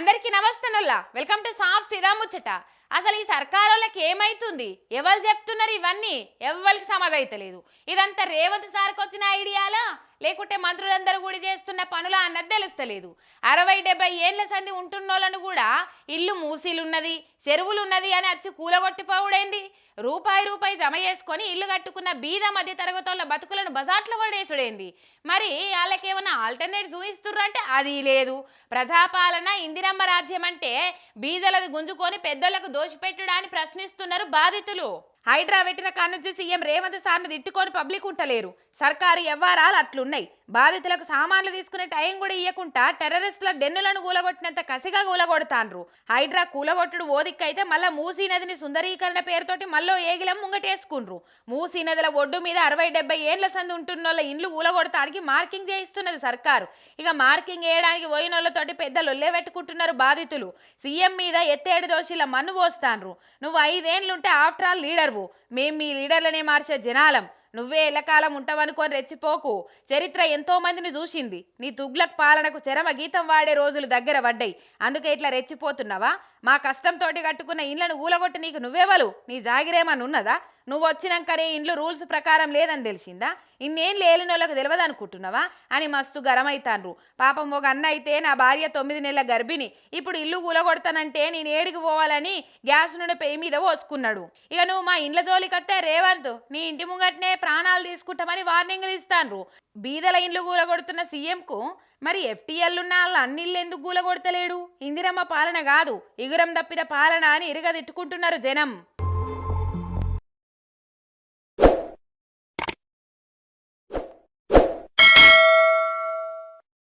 అందరికీ నమస్తేనుల్లా. Welcome to సాఫ్ సిదా ముచ్చట. అసలు ఈ సర్కారోళ్ళకి ఏమైతుంది? ఎవరు చెప్తున్నారు ఇవన్నీ? ఎవరికి సమాధైతలేదు ఇదంతా రేవంత్ సార్కి వచ్చిన ఐడియాలా? లేకుంటే మంత్రులందరూ కూడా చేస్తున్న పనులు అన్నది తెలుస్తలేదు. అరవై డెబ్బై ఏండ్ల సంది ఉంటున్నోళ్ళను కూడా ఇల్లు మూసీలున్నది చెరువులు ఉన్నది అని వచ్చి కూలగొట్టిపోవుడేంది? రూపాయి రూపాయి జమ చేసుకొని ఇల్లు కట్టుకున్న బీద మధ్య తరగతుల బతుకులను బజార్లో పడేసుడేంది? మరి వాళ్ళకేమైనా ఆల్టర్నేట్ చూయిస్తుర్రు అంటే అది లేదు. ప్రజాపాలన ఇందిరమ్మ రాజ్యం అంటే బీదలది గుంజుకొని పెద్దలకు దోషిపెట్టడాన్ని ప్రశ్నిస్తున్నారు బాధితులు. హైడ్రా పెట్టిన కానుంచి సీఎం రేవంత్ సార్ను తిట్టుకొని పబ్లిక్ ఉంటలేరు. సర్కారు వ్యవహారాలు అట్లున్నాయి. బాధితులకు సామాన్లు తీసుకునే టైం కూడా ఇవ్వకుండా టెర్రరిస్టుల డెన్నులను కూలగొట్టినంత కసిగా కూలగొడతాన్రు హైడ్రా కూలగొట్టుడు ఓదిక్కైతే మళ్ళా మూసీ నదిని సుందరీకరణ పేరుతోటి మళ్ళీ ఏగిలం ముంగటేసుకుండ్రు. మూసీ నదుల ఒడ్డు మీద అరవై డెబ్బై ఏండ్ల సంది ఉంటున్న ఇండ్లు కూలగొడతానికి మార్కింగ్ చేయిస్తున్నది సర్కారు. ఇక మార్కింగ్ వేయడానికి పోయినోళ్ళతోటి వాళ్ళతోటి లొల్లే పెట్టుకుంటున్నారు బాధితులు. సీఎం మీద ఎత్తేడు దోషిల మన్ను పోస్తాన్రు. నువ్వు ఐదేండ్లుంటే ఆఫ్టర్ ఆల్ లీడర్వు. మేం మీ లీడర్లనే మార్చే జనాలం. నువ్వే ఎల్లకాలం ఉంటావనుకొని రెచ్చిపోకు. చరిత్ర ఎంతో మందిని చూసింది. నీ తుగ్లక్ పాలనకు చరమ గీతం వాడే రోజులు దగ్గర పడ్డాయి. అందుకే ఇట్లా రెచ్చిపోతున్నావా? మా కష్టంతోటి కట్టుకున్న ఇండ్లను ఊలగొట్టి నీకు నువ్వేవలు? నీ జాగిరేమని ఉన్నదా? నువ్వు వచ్చినాకనే ఇండ్లు రూల్స్ ప్రకారం లేదని తెలిసిందా? ఇన్నేం లేనినోళ్ళకి తెలియదు అనుకుంటున్నావా అని మస్తు గరమైతాన్రు. పాపం ఒక అన్న అయితే నా భార్య తొమ్మిది నెలల గర్భిణి. ఇప్పుడు ఇల్లు కూలగొడతానంటే నేను ఏడికి పోవాలని గ్యాస్ నుండి పెయి మీద పోసుకున్నాడు. ఇక నువ్వు మా ఇండ్ల జోలికొస్తే రేవంత్ నీ ఇంటి ముంగట్నే ప్రాణాలు తీసుకుంటామని వార్నింగ్లు ఇస్తాన్రు. బీదల ఇండ్లు కూలగొడుతున్న సీఎంకు మరి ఎఫ్టీఎల్లున్న ఉన్న వాళ్ళు అన్ని ఇల్లు ఎందుకు కూలగొడతలేడు? ఇందిరమ్మ పాలన కాదు ఇగురం తప్పిన పాలన అని ఇరగదిట్టుకుంటున్నారు జనం.